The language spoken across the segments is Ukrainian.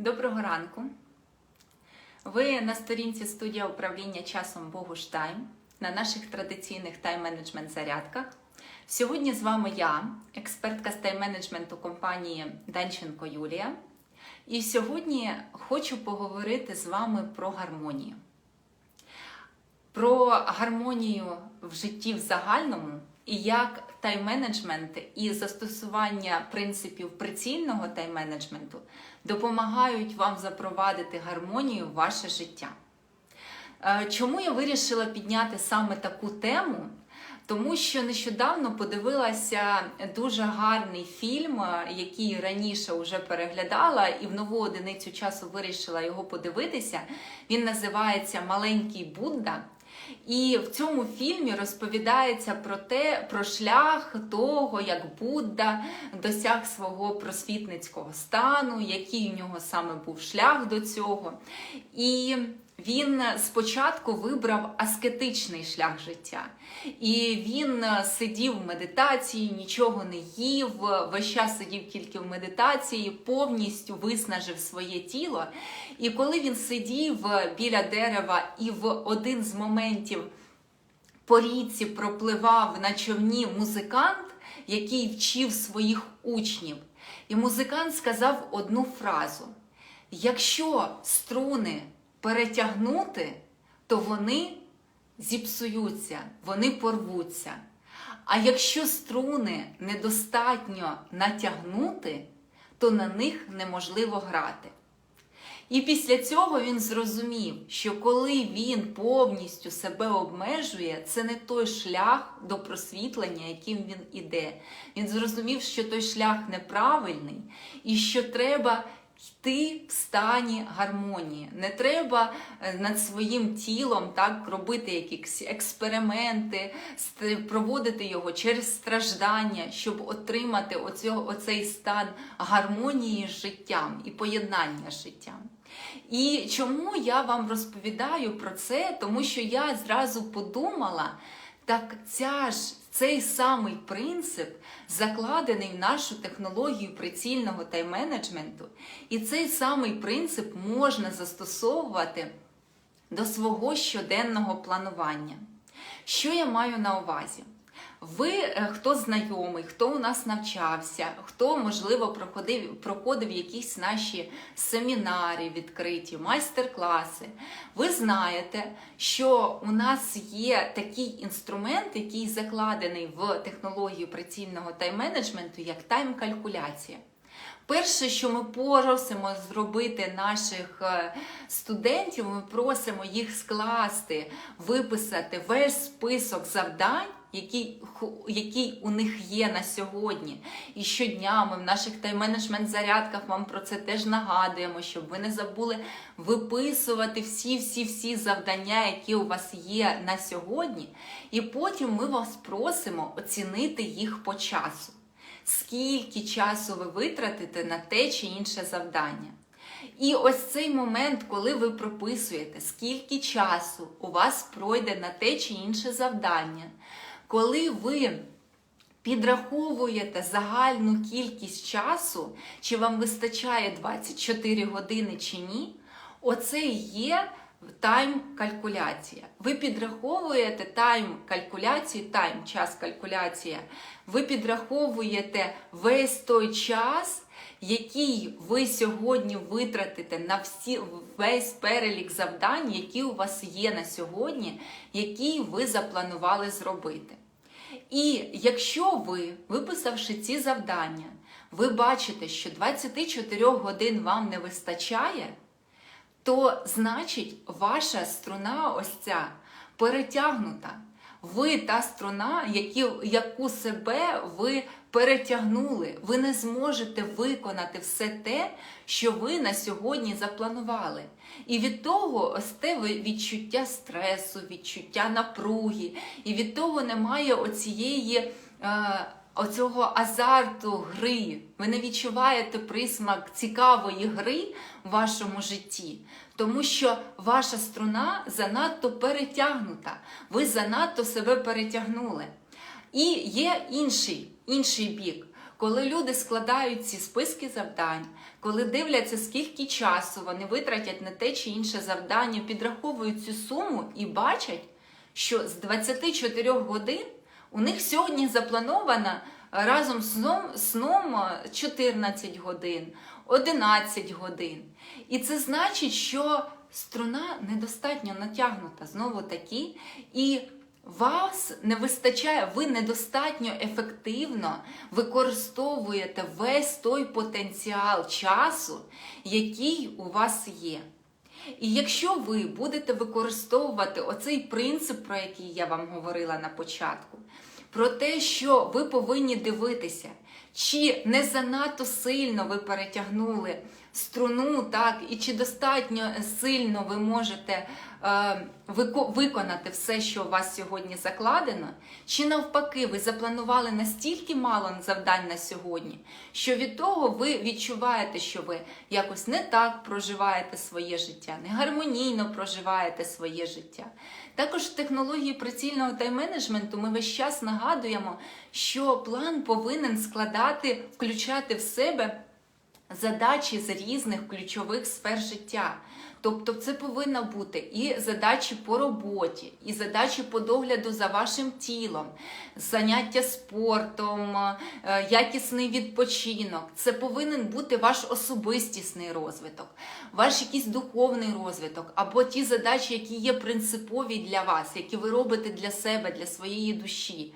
Доброго ранку. Ви на сторінці студія управління часом Богуш Тайм на наших традиційних тайм-менеджмент зарядках. Сьогодні з вами я, експертка з тайм-менеджменту компанії Данченко Юлія. І сьогодні хочу поговорити з вами про гармонію. Про гармонію в житті в загальному і як тайм-менеджмент і застосування принципів прицільного тайм-менеджменту допомагають вам запровадити гармонію в ваше життя. Е, Чому я вирішила підняти саме таку тему? Тому що нещодавно подивилася дуже гарний фільм, е, який раніше вже переглядала, і в нову одиницю часу вирішила його подивитися. Він називається Маленький Будда. І в цьому фільмі розповідається про те, про шлях того, як Будда досяг свого просвітницького стану, який у нього саме був шлях до цього. І він спочатку вибрав аскетичний шлях життя. І він сидів в медитації, нічого не їв, весь час сидів тільки в медитації, повністю виснажив своє тіло. І коли він сидів біля дерева і в один з моментів по річці пропливав на човні музикант, який вчив своїх учнів. І музикант сказав одну фразу: якщо струни перетягнути, то вони зіпсуються, вони порвуться. А якщо струни недостатньо натягнути, то на них неможливо грати. І після цього він зрозумів, що коли він повністю себе обмежує, це не той шлях до просвітлення, яким він іде. Він зрозумів, що той шлях неправильний і що треба йти в стані гармонії. Не треба е, над своїм тілом так робити якісь експерименти, проводити його через страждання, щоб отримати оцього, оцей стан гармонії з життям і поєднання з життям. І чому я вам розповідаю про це? Тому що я зразу подумала, так ця ж цей самий принцип закладений в нашу технологію прицільного тайм-менеджменту, і цей самий принцип можна застосовувати до свого щоденного планування. Що я маю на увазі? Ви, е, хто знайомий, хто у нас навчався, хто, можливо, проходив, проходив якісь наші семінари відкриті, майстер-класи, ви знаєте, що у нас є такий інструмент, який закладений в технологію працівного тайм-менеджменту, як тайм-калькуляція. Перше, що ми просимо зробити наших е, студентів, ми просимо їх скласти, виписати весь список завдань, який, який у них є на сьогодні. І щодня ми в наших тайм-менеджмент зарядках вам про це теж нагадуємо, щоб ви не забули виписувати всі-всі-всі завдання, які у вас є на сьогодні. І потім ми вас просимо оцінити їх по часу скільки часу ви витратите на те чи інше завдання. І ось цей момент, коли ви прописуєте, скільки часу у вас пройде на те чи інше завдання, коли ви підраховуєте загальну кількість часу, чи вам вистачає 24 години чи ні, оце і є тайм-калькуляція. Ви підраховуєте тайм-калькуляцію, тайм, час калькуляція, ви підраховуєте весь той час, який ви сьогодні витратите на всі, весь перелік завдань, які у вас є на сьогодні, які ви запланували зробити. І якщо ви, виписавши ці завдання, ви бачите, що 24 годин вам не вистачає, то значить ваша струна ось ця перетягнута. Ви та струна, яку себе ви перетягнули. Ви не зможете виконати все те, що ви на сьогодні запланували. І від того ось те відчуття стресу, відчуття напруги, і від того немає оцієї. Е, Оцього азарту гри, ви не відчуваєте присмак цікавої гри в вашому житті, тому що ваша струна занадто перетягнута, ви занадто себе перетягнули. І є інший, інший бік. коли люди складають ці списки завдань, коли дивляться, скільки часу вони витратять на те чи інше завдання, підраховують цю суму і бачать, що з 24 годин у них сьогодні заплановано разом з сном, сном 14 годин, 11 годин. І це значить, що струна недостатньо натягнута знову таки, і вас не вистачає, ви недостатньо ефективно використовуєте весь той потенціал часу, який у вас є. І якщо ви будете використовувати оцей принцип, про який я вам говорила на початку, про те, що ви повинні дивитися, чи не занадто сильно ви перетягнули струну, так, і чи достатньо сильно ви можете е, виконати все, що у вас сьогодні закладено, чи навпаки, ви запланували настільки мало завдань на сьогодні, що від того ви відчуваєте, що ви якось не так проживаєте своє життя, не гармонійно проживаєте своє життя. Також в технології прицільного тайм-менеджменту ми весь час нагадуємо, що план повинен складати, включати в себе задачі з різних ключових сфер життя. Тобто це повинно бути і задачі по роботі, і задачі по догляду за вашим тілом, заняття спортом, е, якісний відпочинок. Це повинен бути ваш особистісний розвиток, ваш якийсь духовний розвиток, або ті задачі, які є принципові для вас, які ви робите для себе, для своєї душі.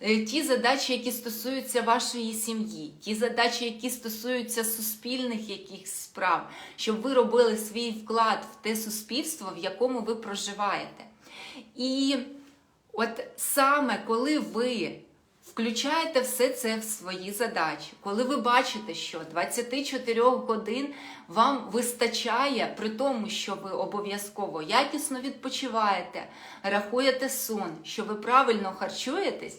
Е, ті задачі, які стосуються вашої сім'ї, ті задачі, які стосуються суспільних якихось справ, щоб ви робили свій вклад в те суспільство, в якому ви проживаєте. І от саме коли ви включаєте все це в свої задачі, коли ви бачите, що 24 годин вам вистачає при тому, що ви обов'язково якісно відпочиваєте, рахуєте сон, що ви правильно харчуєтесь,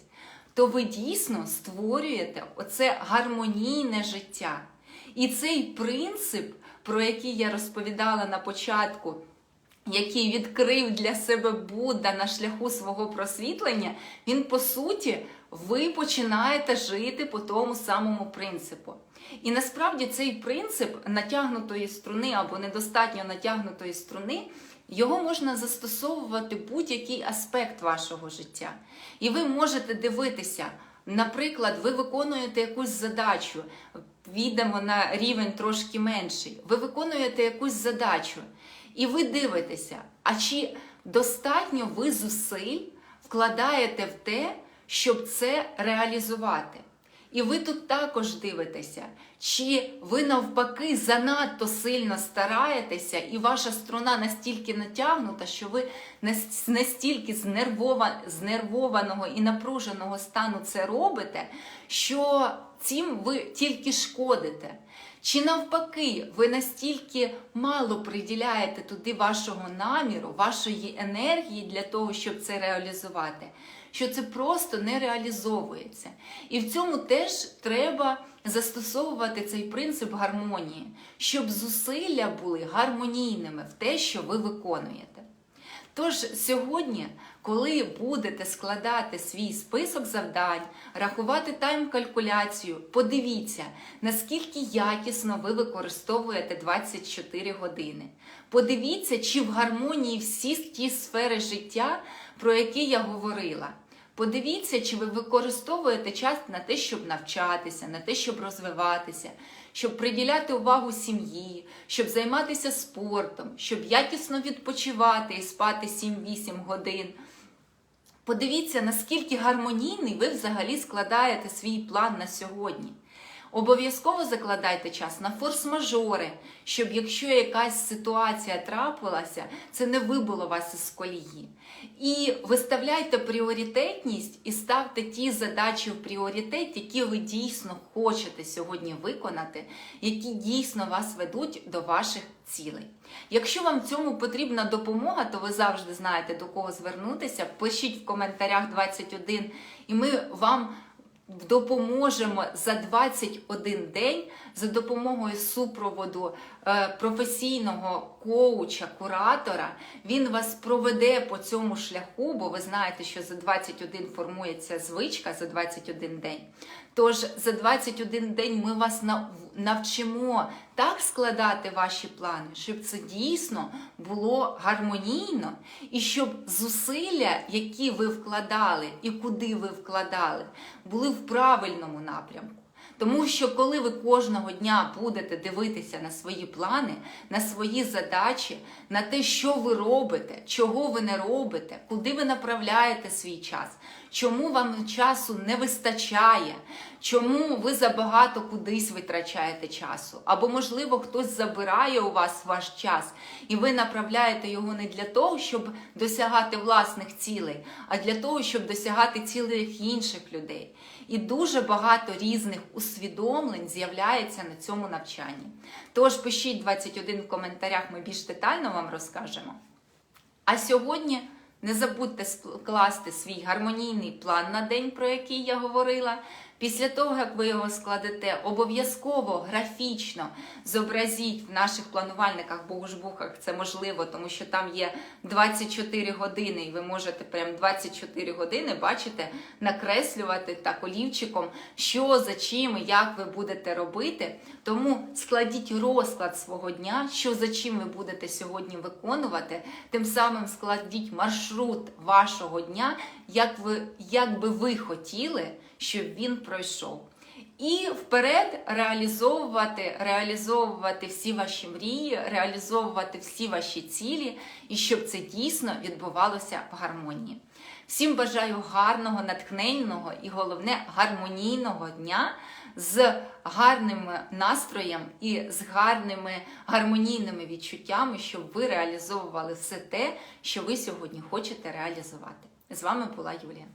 то ви дійсно створюєте оце гармонійне життя. І цей принцип, про який я розповідала на початку, який відкрив для себе Будда на шляху свого просвітлення, він по суті, ви починаєте жити по тому самому принципу. І насправді цей принцип натягнутої струни або недостатньо натягнутої струни, його можна застосовувати будь-який аспект вашого життя. І ви можете дивитися, наприклад, ви виконуєте якусь задачу, відемо на рівень трошки менший, ви виконуєте якусь задачу, і ви дивитеся, а чи достатньо ви зусиль вкладаєте в те, щоб це реалізувати. І ви тут також дивитеся, чи ви навпаки занадто сильно стараєтеся, і ваша струна настільки натягнута, що ви настільки знервованого і напруженого стану це робите, що цим ви тільки шкодите. Чи навпаки, ви настільки мало приділяєте туди вашого наміру, вашої енергії для того, щоб це реалізувати, що це просто не реалізовується. І в цьому теж треба застосовувати цей принцип гармонії, щоб зусилля були гармонійними в те, що ви виконуєте. Тож сьогодні, коли будете складати свій список завдань, рахувати тайм-калькуляцію, подивіться, наскільки якісно ви використовуєте 24 години. Подивіться, чи в гармонії всі ті сфери життя, про які я говорила. Подивіться, чи ви використовуєте час на те, щоб навчатися, на те, щоб розвиватися, щоб приділяти увагу сім'ї, щоб займатися спортом, щоб якісно відпочивати і спати 7-8 годин. Подивіться, наскільки гармонійний ви взагалі складаєте свій план на сьогодні. Обов'язково закладайте час на форс-мажори, щоб якщо якась ситуація трапилася, це не вибило вас із колії. І виставляйте пріоритетність і ставте ті задачі в пріоритет, які ви дійсно хочете сьогодні виконати, які дійсно вас ведуть до ваших цілей. Якщо вам в цьому потрібна допомога, то ви завжди знаєте до кого звернутися. Пишіть в коментарях 21, і ми вам допоможемо за 21 день за допомогою супроводу е, професійного коуча, куратора. Він вас проведе по цьому шляху, бо ви знаєте, що за 21 формується звичка за 21 день. Тож за 21 день ми вас навчимо так складати ваші плани, щоб це дійсно було гармонійно, і щоб зусилля, які ви вкладали і куди ви вкладали, були в правильному напрямку. Тому що коли ви кожного дня будете дивитися на свої плани, на свої задачі, на те, що ви робите, чого ви не робите, куди ви направляєте свій час, чому вам часу не вистачає, чому ви забагато кудись витрачаєте часу, або, можливо, хтось забирає у вас ваш час, і ви направляєте його не для того, щоб досягати власних цілей, а для того, щоб досягати цілей інших людей. І дуже багато різних усвідомлень з'являється на цьому навчанні. Тож пишіть 21 в коментарях, ми більш детально вам розкажемо. А сьогодні не забудьте скласти свій гармонійний план на день, про який я говорила. Після того, як ви його складете, обов'язково графічно зобразіть в наших планувальниках, бо у жбухах це можливо, тому що там є 24 години, і ви можете прям 24 години, бачите, накреслювати так олівчиком, що за чим і як ви будете робити. Тому складіть розклад свого дня, що за чим ви будете сьогодні виконувати. Тим самим складіть маршрут вашого дня, як, ви, як би ви хотіли, щоб він пройшов. І вперед реалізовувати, реалізовувати всі ваші мрії, реалізовувати всі ваші цілі, і щоб це дійсно відбувалося в гармонії. Всім бажаю гарного, натхненного і головне гармонійного дня з гарним настроєм і з гарними гармонійними відчуттями, щоб ви реалізовували все те, що ви сьогодні хочете реалізувати. З вами була Юлія.